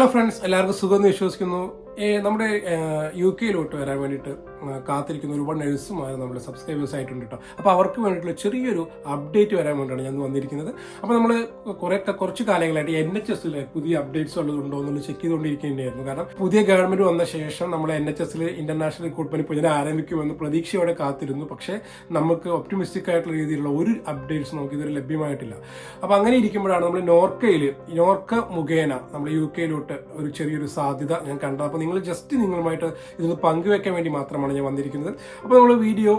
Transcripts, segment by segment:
Hello friends എല്ലാവർക്കും സുഖം എന്ന് വിശ്വസിക്കുന്നു. നമ്മുടെ യു കെയിലോട്ട് വരാൻ വേണ്ടിയിട്ട് കാത്തിരിക്കുന്ന ഒരുപാട് നഴ്സുമാർ നമ്മുടെ സബ്സ്ക്രൈബേഴ്സ് ആയിട്ടുണ്ട് കേട്ടോ അപ്പോൾ അവർക്ക് വേണ്ടിയിട്ടുള്ള ചെറിയൊരു അപ്ഡേറ്റ് വരാൻ വേണ്ടിയാണ് ഞാൻ വന്നിരിക്കുന്നത്. അപ്പോൾ നമ്മൾ കുറേ കുറച്ച് കാലങ്ങളായിട്ട് എൻ എച്ച് എസിൽ പുതിയ അപ്ഡേറ്റ്സ് ഉള്ളതുണ്ടോ എന്നുള്ളത് ചെക്ക് ചെയ്തുകൊണ്ടിരിക്കുകയായിരുന്നു കാരണം പുതിയ ഗവൺമെന്റ് വന്ന ശേഷം നമ്മൾ എൻ എച്ച് എസിൽ ഇന്റർനാഷണൽ റിക്രൂട്ട്മെന്റ് ഇതിനെ ആരംഭിക്കുമെന്ന് പ്രതീക്ഷയോടെ കാത്തിരുന്നു. പക്ഷേ നമുക്ക് ഒപ്റ്റിമിസ്റ്റിക് ആയിട്ടുള്ള രീതിയിലുള്ള ഒരു അപ്ഡേറ്റ്സ് നമുക്ക് ഇതുവരെ ലഭ്യമായിട്ടില്ല. അപ്പോൾ അങ്ങനെ ഇരിക്കുമ്പോഴാണ് നമ്മൾ നോർക്കയിൽ നോർക്ക മുഖേന നമ്മൾ യു കെയിലോട്ട് ഒരു ചെറിയൊരു സാധ്യത ഞാൻ കണ്ടത്. അപ്പോൾ നിങ്ങൾ ജസ്റ്റ് നിങ്ങളുമായിട്ട് ഇതൊന്ന് പങ്കുവെക്കാൻ വേണ്ടി മാത്രമാണ് ഞാൻ വന്നിരിക്കുന്നത്. അപ്പോൾ നമ്മൾ വീഡിയോ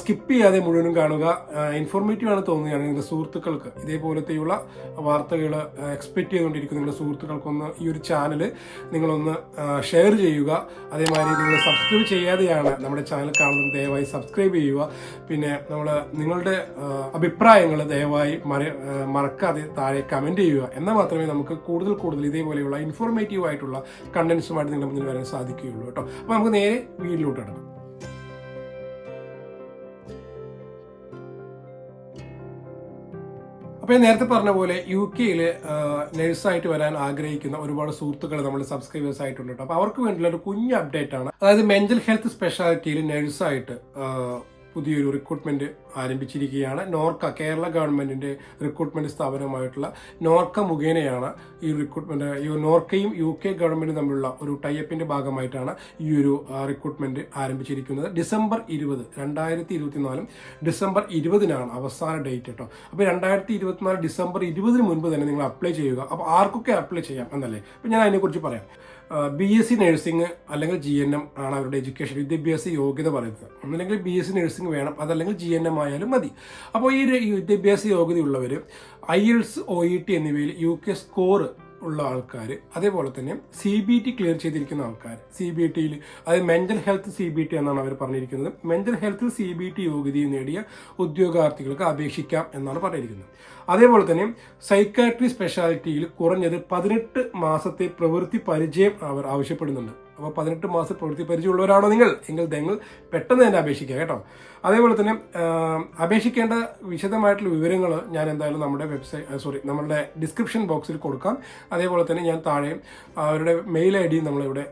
സ്കിപ്പ് ചെയ്യാതെ മുഴുവനും കാണുക. ഇൻഫോർമേറ്റീവ് ആണ് തോന്നുകയാണ് നിങ്ങളുടെ സുഹൃത്തുക്കൾക്ക് ഇതേപോലത്തെയുള്ള വാർത്തകൾ എക്സ്പെക്ട് ചെയ്തുകൊണ്ടിരിക്കുന്ന നിങ്ങളുടെ സുഹൃത്തുക്കൾക്കൊന്ന് ഈ ഒരു ചാനൽ നിങ്ങളൊന്ന് ഷെയർ ചെയ്യുക. അതേമാതിരി നിങ്ങൾ സബ്സ്ക്രൈബ് ചെയ്യാതെയാണ് നമ്മുടെ ചാനൽ കാണുന്നത് ദയവായി സബ്സ്ക്രൈബ് ചെയ്യുക. പിന്നെ നമ്മൾ നിങ്ങളുടെ അഭിപ്രായങ്ങൾ ദയവായി മറക്കാതെ താഴെ കമന്റ് ചെയ്യുക. എന്നാൽ മാത്രമേ നമുക്ക് കൂടുതൽ കൂടുതൽ ഇതേപോലെയുള്ള ഇൻഫോർമേറ്റീവ് ആയിട്ടുള്ള കണ്ടന്റ്സുമായിട്ട് നിങ്ങളുടെ മുന്നിൽ വരാൻ സാധിക്കുകയുള്ളൂ കേട്ടോ. അപ്പോൾ നമുക്ക് നേരെ വീട്ടിലോട്ട് കിടക്കാം. അപ്പോൾ ഞാൻ നേരത്തെ പറഞ്ഞ പോലെ യു കെയിൽ നഴ്സായിട്ട് വരാൻ ആഗ്രഹിക്കുന്ന ഒരുപാട് സുഹൃത്തുക്കൾ നമ്മൾ സബ്സ്ക്രൈബേഴ്സ് ആയിട്ടുണ്ട് അപ്പോൾ അവർക്ക് വേണ്ടിയുള്ള ഒരു കുഞ്ഞ് അപ്ഡേറ്റ് ആണ്. അതായത് മെന്റൽ ഹെൽത്ത് സ്പെഷ്യാലിറ്റിയിൽ നഴ്സായിട്ട് പുതിയൊരു റിക്രൂട്ട്മെന്റ് ആരംഭിച്ചിരിക്കുകയാണ്. നോർക്ക കേരള ഗവൺമെന്റിന്റെ റിക്രൂട്ട്മെന്റ് സ്ഥാപനമായിട്ടുള്ള നോർക്ക മുഖേനയാണ് ഈ റിക്രൂട്ട്മെന്റ് ഈ നോർക്കയും യു കെ ഗവൺമെന്റും തമ്മിലുള്ള ഒരു ടൈപ്പിന്റെ ഭാഗമായിട്ടാണ് ഈ ഒരു റിക്രൂട്ട്മെന്റ് ആരംഭിച്ചിരിക്കുന്നത്. ഡിസംബർ ഇരുപത് രണ്ടായിരത്തി ഇരുപത്തിനാലും ഡിസംബർ ഇരുപതിനാണ് അവസാന ഡേറ്റ് കേട്ടോ അപ്പോൾ രണ്ടായിരത്തി ഇരുപത്തിനാല് ഡിസംബർ ഇരുപതിന് മുൻപ് തന്നെ നിങ്ങൾ അപ്ലൈ ചെയ്യുക. അപ്പോൾ ആർക്കൊക്കെ അപ്ലൈ ചെയ്യാം എന്നല്ലേ? അപ്പോൾ ഞാൻ അതിനെക്കുറിച്ച് പറയാം. ബി എസ് സി നഴ്സിംഗ് അല്ലെങ്കിൽ ജി എൻ എം ആണ് അവരുടെ എഡ്യൂക്കേഷൻ വിദ്യാഭ്യാസ യോഗ്യത പറയുന്നത്. ഒന്നില്ലെങ്കിൽ ബി എസ് സി നഴ്സിംഗ് വേണം അതല്ലെങ്കിൽ ജി എൻ എം ആയാലും മതി. അപ്പോൾ ഈ വിദ്യാഭ്യാസ യോഗ്യതയുള്ളവർ IELTS O E T എന്നിവയിൽ യു കെ സ്കോർ ഉള്ള ആൾക്കാർ അതേപോലെ തന്നെ സി ബി ടി ക്ലിയർ ചെയ്തിരിക്കുന്ന ആൾക്കാർ സി ബി ടിയിൽ അതായത് mental health C B T എന്നാണ് അവർ പറഞ്ഞിരിക്കുന്നത്. മെന്റൽ ഹെൽത്തിൽ സി ബി ടി യോഗ്യതയും നേടിയ ഉദ്യോഗാർത്ഥികൾക്ക് അപേക്ഷിക്കാം എന്നാണ് പറഞ്ഞിരിക്കുന്നത്. അതേപോലെ തന്നെ സൈക്കാട്രി സ്പെഷ്യാലിറ്റിയിൽ കുറഞ്ഞത് പതിനെട്ട് മാസത്തെ പ്രവൃത്തി പരിചയം അവർ ആവശ്യപ്പെടുന്നുണ്ട്. അപ്പോൾ പതിനെട്ട് മാസം പ്രവൃത്തി പരിചയമുള്ളവരാണോ നിങ്ങൾ? എങ്കിൽ നിങ്ങൾ പെട്ടെന്ന് തന്നെ അപേക്ഷിക്കുക കേട്ടോ. അതേപോലെ തന്നെ അപേക്ഷിക്കേണ്ട വിശദമായിട്ടുള്ള വിവരങ്ങൾ ഞാൻ എന്തായാലും നമ്മുടെ വെബ്സൈറ്റ് സോറി നമ്മുടെ ഡിസ്ക്രിപ്ഷൻ ബോക്സിൽ കൊടുക്കാം. അതേപോലെ തന്നെ ഞാൻ താഴെ അവരുടെ മെയിൽ ഐ ഡി നമ്മളിവിടെ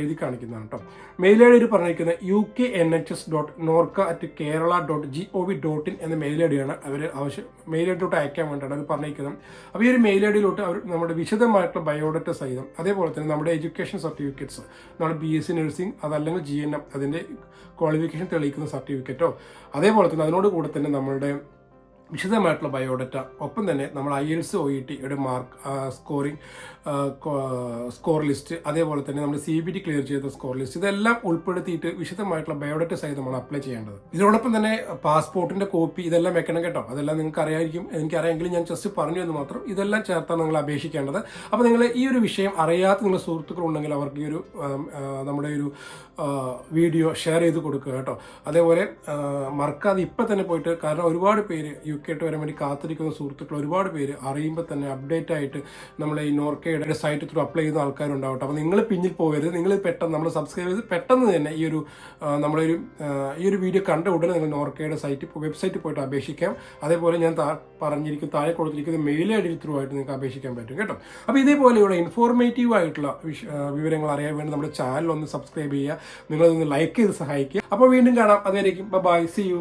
എഴുതി കാണിക്കുന്നതാണ് കേട്ടോ. മെയിൽ ഐ ഡി പറഞ്ഞിരിക്കുന്നത് U K N H S dot Norka at Kerala dot G O V dot in എന്ന മെയിൽ ഐ ഡിയാണ് അവർ ആവശ്യം മെയിൽ ഐ ഡിയിലോട്ട് അയക്കാൻ വേണ്ടിയാണ് അവർ പറഞ്ഞിരിക്കുന്നത്. അപ്പോൾ ഈ ഒരു മെയിൽ ഐ ഡിയിലോട്ട് അവർ നമ്മുടെ വിശദമായിട്ടുള്ള ബയോഡേറ്റ സഹിതം അതേപോലെ തന്നെ നമ്മുടെ എഡ്യൂക്കേഷൻ സർട്ടിഫിക്കറ്റ്സ് നമ്മുടെ ബി എസ് സി നഴ്സിംഗ് അതല്ലെങ്കിൽ ജി എൻ എം അതിന്റെ ക്വാളിഫിക്കേഷൻ തെളിയിക്കുന്ന സർട്ടിഫിക്കറ്റോ അതേപോലെ തന്നെ അതിനോട് കൂടെ തന്നെ നമ്മളുടെ വിശദമായിട്ടുള്ള ബയോഡറ്റ. ഒപ്പം തന്നെ നമ്മൾ ഐ എൽസ് ഒ ഇ ടിയുടെ മാർക്ക് സ്കോറിംഗ് സ്കോർ ലിസ്റ്റ് അതേപോലെ തന്നെ നമ്മൾ സി ബി ടി ക്ലിയർ ചെയ്ത സ്കോർ ലിസ്റ്റ് ഇതെല്ലാം ഉൾപ്പെടുത്തിയിട്ട് വിശദമായിട്ടുള്ള ബയോഡറ്റ സഹിതമാണ് അപ്ലൈ ചെയ്യേണ്ടത്. ഇതിനോടൊപ്പം തന്നെ പാസ്പോർട്ടിന്റെ കോപ്പി ഇതെല്ലാം വെക്കണം കേട്ടോ. അതെല്ലാം നിങ്ങൾക്ക് അറിയായിരിക്കും. എനിക്കറിയാമെങ്കിലും ഞാൻ ജസ്റ്റ് പറഞ്ഞു എന്ന് മാത്രം ഇതെല്ലാം ചേർത്താണ് നിങ്ങൾ അപേക്ഷിക്കേണ്ടത്. അപ്പോൾ നിങ്ങൾ ഈ ഒരു വിഷയം അറിയാത്ത നിങ്ങളുടെ സുഹൃത്തുക്കൾ ഉണ്ടെങ്കിൽ അവർക്ക് ഈ ഒരു നമ്മുടെ ഒരു വീഡിയോ ഷെയർ ചെയ്ത് കൊടുക്കുക കേട്ടോ. അതേപോലെ മറക്കാതെ ഇപ്പം തന്നെ പോയിട്ട് കാരണം ഒരുപാട് പേര് യു കെ വരാൻ വേണ്ടി കാത്തിരിക്കുന്ന സുഹൃത്തുക്കൾ ഒരുപാട് പേര് അറിയുമ്പോൾ തന്നെ അപ്ഡേറ്റ് ആയിട്ട് നമ്മൾ ഈ നോർക്കയുടെ സൈറ്റ് ത്രൂ അപ്ലൈ ചെയ്യുന്ന ആൾക്കാരുണ്ടാവട്ടെ. അപ്പോൾ നിങ്ങൾ പിന്നിൽ പോകരുത്. നിങ്ങൾ പെട്ടെന്ന് നമ്മൾ സബ്സ്ക്രൈബ് ചെയ്ത് പെട്ടെന്ന് തന്നെ ഈ ഒരു നമ്മളൊരു ഈ ഒരു വീഡിയോ കണ്ട ഉടനെ നിങ്ങൾ നോർക്കയുടെ സൈറ്റ് വെബ്സൈറ്റ് പോയിട്ട് അപേക്ഷിക്കാം. അതേപോലെ ഞാൻ പറഞ്ഞിരിക്കും താഴെ കൊടുത്തിരിക്കുന്ന മെയിൽ ഐ ഡി ത്രൂ ആയിട്ട് നിങ്ങൾക്ക് അപേക്ഷിക്കാൻ പറ്റും കേട്ടോ. അപ്പോൾ ഇതേപോലെയുള്ള ഇൻഫോർമേറ്റീവ് ആയിട്ടുള്ള വിവരങ്ങൾ അറിയാൻ വേണ്ടി നമ്മുടെ ചാനൽ ഒന്ന് സബ്സ്ക്രൈബ് ചെയ്യുക. നിങ്ങളതൊന്ന് ലൈക്ക് ചെയ്ത് സഹായിക്കുക. അപ്പോൾ വീണ്ടും കാണാം. അതുവരേക്കും. By C U